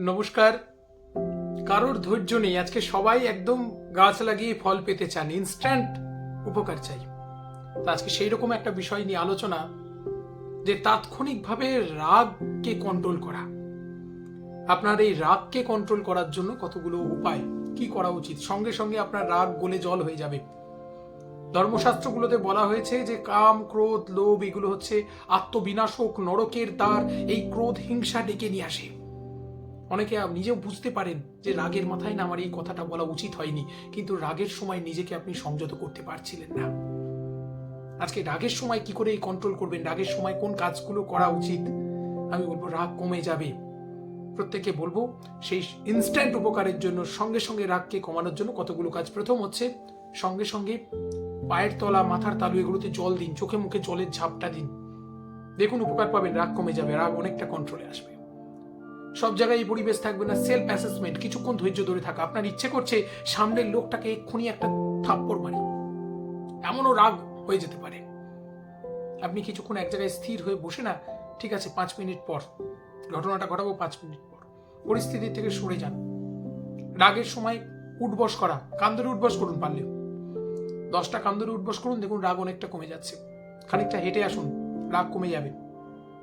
নমস্কার। কারোর ধৈর্য নেই। আজকে সবাই একদম গাছ লাগিয়ে ফল পেতে চান। ইনস্ট্যান্ট উপকার চাই। আজকে সেই রকম একটা বিষয় নিয়ে আলোচনা যে তাৎক্ষণিকভাবে রাগকে কন্ট্রোল করা। আপনার এই রাগকে কন্ট্রোল করার জন্য কতগুলো উপায়, কি করা উচিত? সঙ্গে সঙ্গে আপনার রাগ গলে জল হয়ে যাবে। ধর্মশাস্ত্রগুলোতে বলা হয়েছে যে কাম, ক্রোধ, লোভ এগুলো হচ্ছে আত্মবিনাশক নরকের দ্বার। এই ক্রোধ হিংসা ডেকে নিয়ে আসে। অনেকে নিজেও বুঝতে পারেন যে রাগের মাথায় না আমার এই কথাটা বলা উচিত হয়নি কিন্তু রাগের সময় নিজেকে আপনি সংযত করতে পারছিলেন না। আজকে রাগের সময় কি করে এই কন্ট্রোল করবেন? রাগের সময় কোন কাজগুলো করা উচিত? আমি বলব রাগ কমে যাবে। প্রত্যেকে বলব সেই ইনস্ট্যান্ট উপকারের জন্য সঙ্গে সঙ্গে রাগকে কমানোর জন্য কতগুলো কাজ। প্রথম হচ্ছে সঙ্গে সঙ্গে পায়ের তলা মাথার তালু এগুলোতে জল দিন চোখে মুখে জলের ঝাপটা দিন। দেখুন উপকার পাবেন রাগ কমে যাবে রাগ অনেকটা কন্ট্রোলে আসবে। সব জায়গায় এই পরিবেশ থাকবে না সেলফ অ্যাসেসমেন্ট কিছুক্ষণ ধৈর্য ধরে থাকা। আপনার ইচ্ছে করছে সামনের লোকটাকে এক্ষুনি একটা থাপ্পড় মারি। এমনও রাগ হয়ে যেতে পারে। আপনি কিছুক্ষণ এক জায়গায় স্থির হয়ে বসে না, ঠিক আছে, পাঁচ মিনিট পর, ঘটনাটা ঘটাবো পাঁচ মিনিট পর। পরিস্থিতি থেকে সরে যান। রাগের সময় উঠবস করা কান্দরে উঠবস করুন পারলে। দশটা কান্দরে উঠবস করুন, দেখুন রাগ অনেকটা কমে যাচ্ছে। খানিকটা হেঁটে আসুন, রাগ কমে যাবে।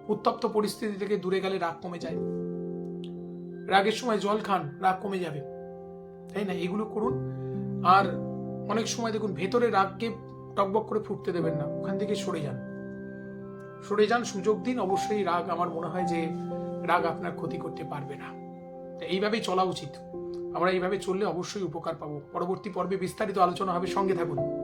উত্তপ্ত পরিস্থিতি থেকে দূরে গেলে রাগ কমে যায়। রাগের সময় জল খান, রাগ কমে যাবে। তাই না? এগুলো করুন। আর অনেক সময় দেখুন, ভেতরে রাগকে টকবক করে ফুটতে দেবেন না। ওখান থেকে সরে যান। সরে যান, সুযোগ দিন। অবশ্যই রাগ আমার মনে হয় যে রাগ আপনার ক্ষতি করতে পারবে না। এইভাবেই চলা উচিত। আমরা এইভাবে চললে অবশ্যই উপকার পাবো। পরবর্তী পর্বে বিস্তারিত আলোচনা হবে। সঙ্গে থাকুন।